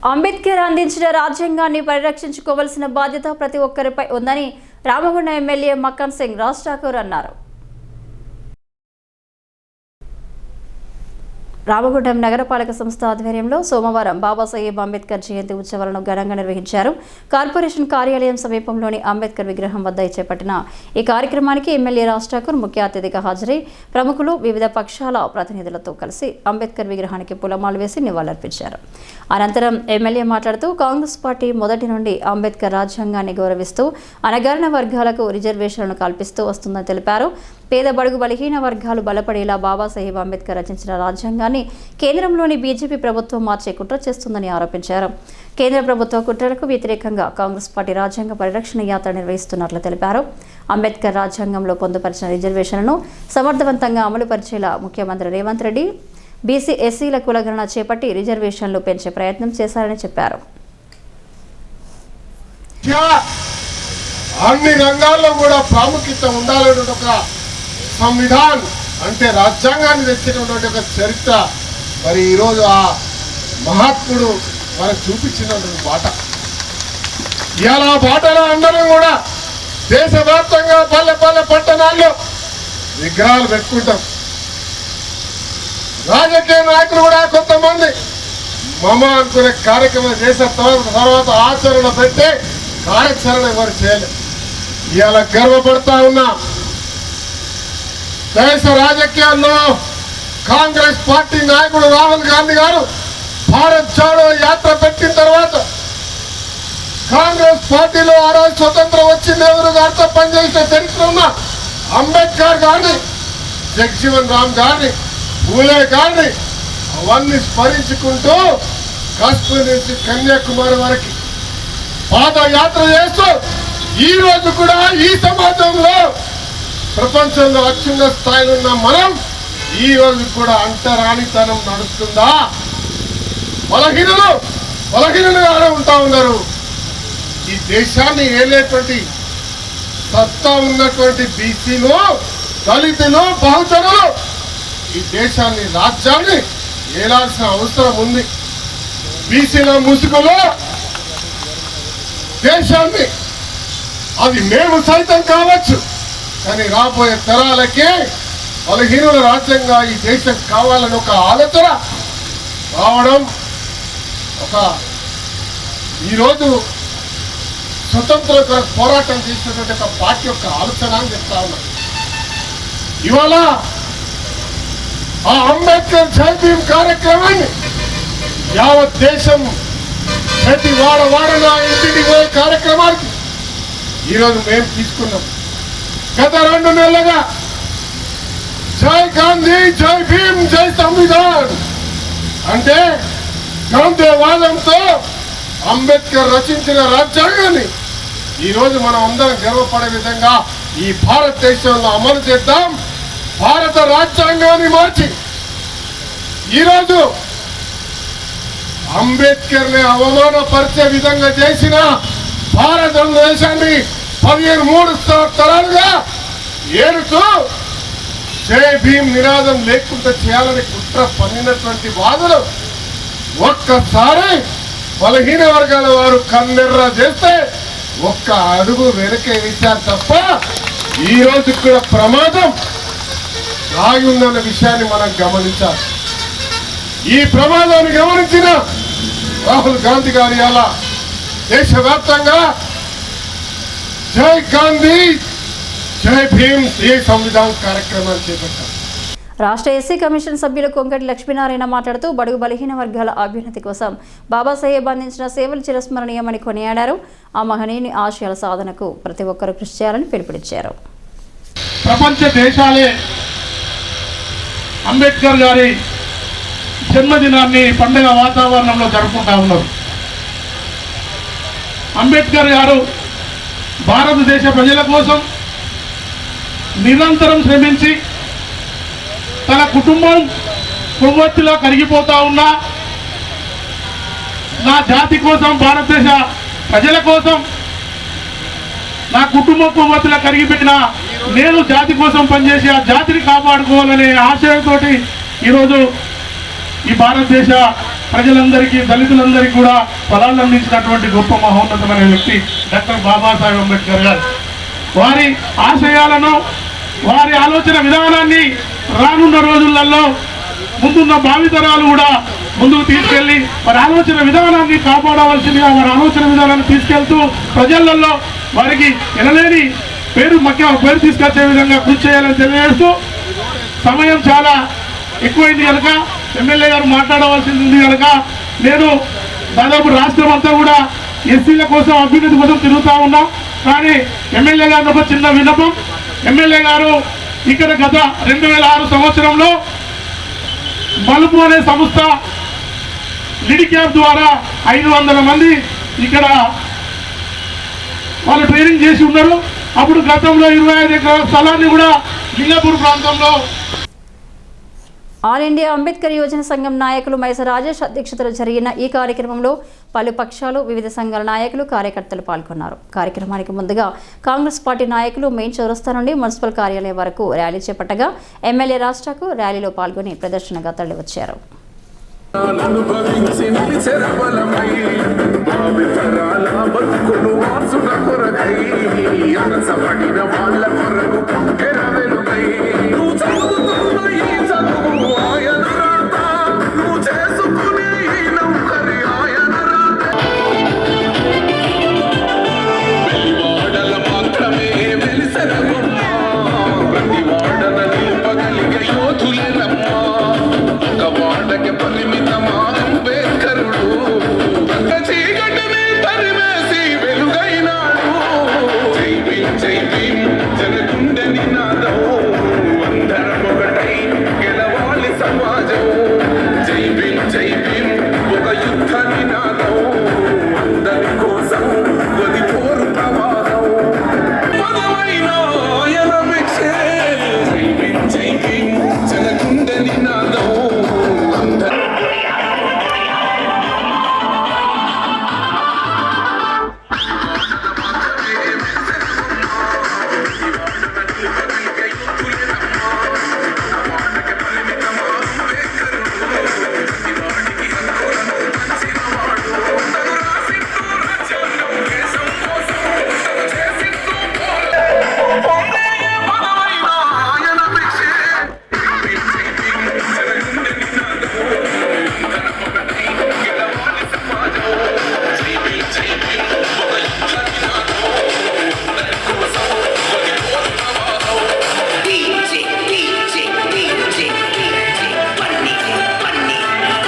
అంబేద్కర్ అందించిన రాజ్యాంగాన్ని పరిరక్షించుకోవాల్సిన బాధ్యత ప్రతి ఒక్కరిపై ఉందని రామగుండ ఎమ్మెల్యే మక్కన్ సింగ్ రాజ్ ఠాకూర్ అన్నారు. రామగుండం నగరపాలక సంస్థ ఆధ్వర్యంలో సోమవారం బాబాసాహెబ్ అంబేద్కర్ జయంతి ఉత్సవాలను ఘనంగా నిర్వహించారు. కార్పొరేషన్ కార్యాలయం సమీపంలోని అంబేద్కర్ విగ్రహం వద్ద చేపట్టిన ఈ కార్యక్రమానికి ఎమ్మెల్యే రాజ్ ఠాకూర్ ముఖ్య అతిథిగా హాజరై ప్రముఖులు వివిధ పక్షాల ప్రతినిధులతో కలిసి అంబేద్కర్ విగ్రహానికి పులమాలు వేసి నివాళులర్పించారు. అనంతరం ఎమ్మెల్యే మాట్లాడుతూ కాంగ్రెస్ పార్టీ మొదటి నుండి అంబేద్కర్ రాజ్యాంగాన్ని గౌరవిస్తూ అనగరణ వర్గాలకు రిజర్వేషన్లను కల్పిస్తూ వస్తుందని తెలిపారు. పేద బడుగు బలహీన వర్గాలు బలపడేలా బాబాసాహెబ్ అంబేద్కర్ రచించిన రాజ్యాంగాన్ని కేంద్రంలోని బీజేపీ ప్రభుత్వం మార్చే కుట్ర చేస్తుందని ఆరోపించారు. కేంద్ర ప్రభుత్వ కుట్రలకు వ్యతిరేకంగా కాంగ్రెస్ పార్టీ రాజ్యాంగ పరిరక్షణ యాత్ర నిర్వహిస్తున్నట్లు తెలిపారు. అంబేద్కర్ రాజ్యాంగంలో పొందుపరిచిన రిజర్వేషన్లను సమర్థవంతంగా అమలు పరిచేలా ముఖ్యమంత్రి రేవంత్ రెడ్డి బీసీ ఎస్సీల కులగణన చేపట్టి రిజర్వేషన్లు పెంచే ప్రయత్నం చేశారని చెప్పారు. అన్ని రంగాల్లో కూడా ప్రాముఖ్యత ఉండాలనే ఒక సంవిధాన్ అంటే రాజ్యాంగాన్ని తెచ్చినటువంటి ఒక చరిత్ర. మరి ఈరోజు ఆ మహాత్ముడు మనకు చూపించినటువంటి బాట. ఇవాళ ఆ బాటలో అందరం కూడా దేశవ్యాప్తంగా పల్లె పల్లె పట్టణాల్లో విగ్రహాలు పెట్టుకుంటాం. రాజకీయ నాయకులు కూడా కొంతమంది మమ అనుకునే కార్యక్రమం చేసిన తర్వాత తర్వాత ఆచరణ పెట్టి కార్యాచరణ ఎవరు చేయలేదు. ఇవాళ గర్వపడతా ఉన్నా. దేశ రాజకీయాల్లో కాంగ్రెస్ పార్టీ నాయకుడు రాహుల్ గాంధీ గారు భారత్ జోడో యాత్ర పెట్టిన తర్వాత కాంగ్రెస్ పార్టీలో ఆ రోజు స్వతంత్రం వచ్చి నెహ్రూ గారితో పనిచేసిన చరిత్ర ఉన్న అంబేద్కర్ గారిని జగజీవన్ రామ్ గారిని పూలే గారిని అవన్నీ స్మరించుకుంటూ కాశ్మీర్ నుంచి కన్యాకుమారి వరకు పాదయాత్ర చేస్తూ ఈ రోజు కూడా ఈ సమాజంలో ప్రపంచంలో అత్యున్న స్థాయిలో ఉన్న మనం ఈ రోజు కూడా అంటరానితనం నడుస్తుందా? బలహీనలు బలహీనలుగానే ఉంటా ఉన్నారు. ఈ దేశాన్ని ఏలేటువంటి సత్తా ఉన్నటువంటి బీసీలు దళితులు బహుజనులు ఈ దేశాన్ని రాజ్యాన్ని ఏలాల్సిన అవసరం ఉంది. బీసీల ముసుగులో దేశాన్ని అది మేము సైతం కావచ్చు. కానీ రాబోయే తరాలకి బలహీనుల రాజ్యంగా ఈ దేశం కావాలని ఒక ఆలోచన రావడం ఒక ఈరోజు స్వతంత్ర కొరకు పోరాటం చేసినటువంటి ఒక పార్టీ యొక్క ఆలోచన అని చెప్తా ఉన్నా. ఇవాళ ఆ అంబేద్కర్ జయంతి కార్యక్రమాన్ని యావత్ దేశం ప్రతి వాడ వాడన ఇంటికి పోయే కార్యక్రమానికి ఈరోజు మేము తీసుకున్నాం. గత రెండు నెలలుగా. జై గాంధీ జై భీమ్ జై సంవిధాన్. అంటే గాంధీవాదంతో అంబేద్కర్ రచించిన రాజ్యాంగాన్ని ఈరోజు మనం అందరం గర్వపడే విధంగా ఈ భారతదేశంలో అమలు చేద్దాం. భారత రాజ్యాంగాన్ని మార్చి. ఈరోజు అంబేద్కర్ని అవమానపరిచే విధంగా చేసిన భారతదేశాన్ని పదిహేను మూడు సంవత్సరాలుగా ఏడుతూ జై భీమ్ నినాదం లేకుండా చేయాలని కుట్ర పన్నినటువంటి వాదులు ఒక్కసారి బలహీన వర్గాల వారు కన్నెర్ర చేస్తే ఒక్క అడుగు వెనకే వేశారు తప్ప ఈ రోజు కూడా ప్రమాదం దాగి ఉందన్న విషయాన్ని మనం గమనించాలి. ఈ ప్రమాదాన్ని గమనించిన రాహుల్ గాంధీ గారి అలా దేశవ్యాప్తంగా జై గాంధీ జై భీమ్ సంవిధాన్ కార్యక్రమాన్ని చేపట్టారు రాష్ట్ర ఎస్సీ కమిషన్ సభ్యులు కొంకటి లక్ష్మీనారాయణ మాట్లాడుతూ బడుగు బలహీన వర్గాల అభ్యున్నతి కోసం బాబాసాహెబ్ అందించిన సేవలు చిరస్మరణీయమని కొనియాడారు. ఆ మహనీయుని ఆశయాల సాధనకు ప్రతి ఒక్కరూ కృషి చేయాలని పిలుపునిచ్చారు. ప్రపంచ దేశాలే అంబేద్కర్ గారి జన్మదినాన్ని పండుగ వాతావరణంలో జరుపుకుంటా ఉన్నారు. అంబేద్కర్ గారు భారతదేశ ప్రజల కోసం నిరంతరం శ్రమించి తన కుటుంబం కొవ్వొత్తిలా కరిగిపోతా ఉన్నా నా జాతి కోసం భారతదేశ ప్రజల కోసం నా కుటుంబ కొవ్వొత్తిలా కరిగిపెట్టిన నేను జాతి కోసం పనిచేసి ఆ జాతిని కాపాడుకోవాలనే ఆశయంతో ఈరోజు ఈ భారతదేశ ప్రజలందరికీ దళితులందరికీ కూడా ఫలాలు అందించినటువంటి గొప్ప మహోన్నతమైన వ్యక్తి డాక్టర్ బాబాసాహెబ్ అంబేద్కర్ గారు. వారి ఆశయాలను వారి ఆలోచన విధానాన్ని రానున్న రోజులలో ముందున్న భావితరాలు కూడా ముందుకు తీసుకెళ్ళి వారి ఆలోచన విధానాన్ని కాపాడవలసిందిగా వారి ఆలోచన విధానాన్ని తీసుకెళ్తూ ప్రజలలో వారికి ఎనలేని పేరు మఖ్య పేరు తీసుకొచ్చే విధంగా కృషి చేయాలని తెలియజేస్తూ సమయం చాలా ఎక్కువైంది కనుక ఎమ్మెల్యే గారు మాట్లాడవలసింది ఉంది కనుక నేను దాదాపు రాష్ట్రం అంతా కూడా ఎస్సీల కోసం అభ్యున్నతి కోసం తిరుగుతూ ఉన్నా. కానీ ఎమ్మెల్యే గారిని ఒక చిన్న విన్నపం. ఎమ్మెల్యే గారు ఇక్కడ గత రెండు వేల ఆరు సంవత్సరంలో మలుపు అనే సంస్థ లిడి క్యాబ్ ద్వారా ఐదు వందల మంది ఇక్కడ వాళ్ళు ట్రైనింగ్ చేసి ఉన్నారు. అప్పుడు గతంలో ఇరవై ఐదు ఎకరాల స్థలాన్ని కూడా లింగపూర్ ప్రాంతంలో ఆల్ ఇండియా అంబేద్కర్ యోజన సంఘం నాయకులు మైస రాజేష్ అధ్యక్షతలో జరిగిన ఈ కార్యక్రమంలో పలు పక్షాలు వివిధ సంఘాల నాయకులు కార్యకర్తలు పాల్గొన్నారు. కార్యక్రమానికి ముందుగా కాంగ్రెస్ పార్టీ నాయకులు మెయిన్ చౌరస్తా నుండి మున్సిపల్ కార్యాలయం వరకు ర్యాలీ చేపట్టగా ఎమ్మెల్యే రాష్ట్రకు ర్యాలీలో పాల్గొని ప్రదర్శనగా తరలివచ్చారు. వాళ్ళ కొరకు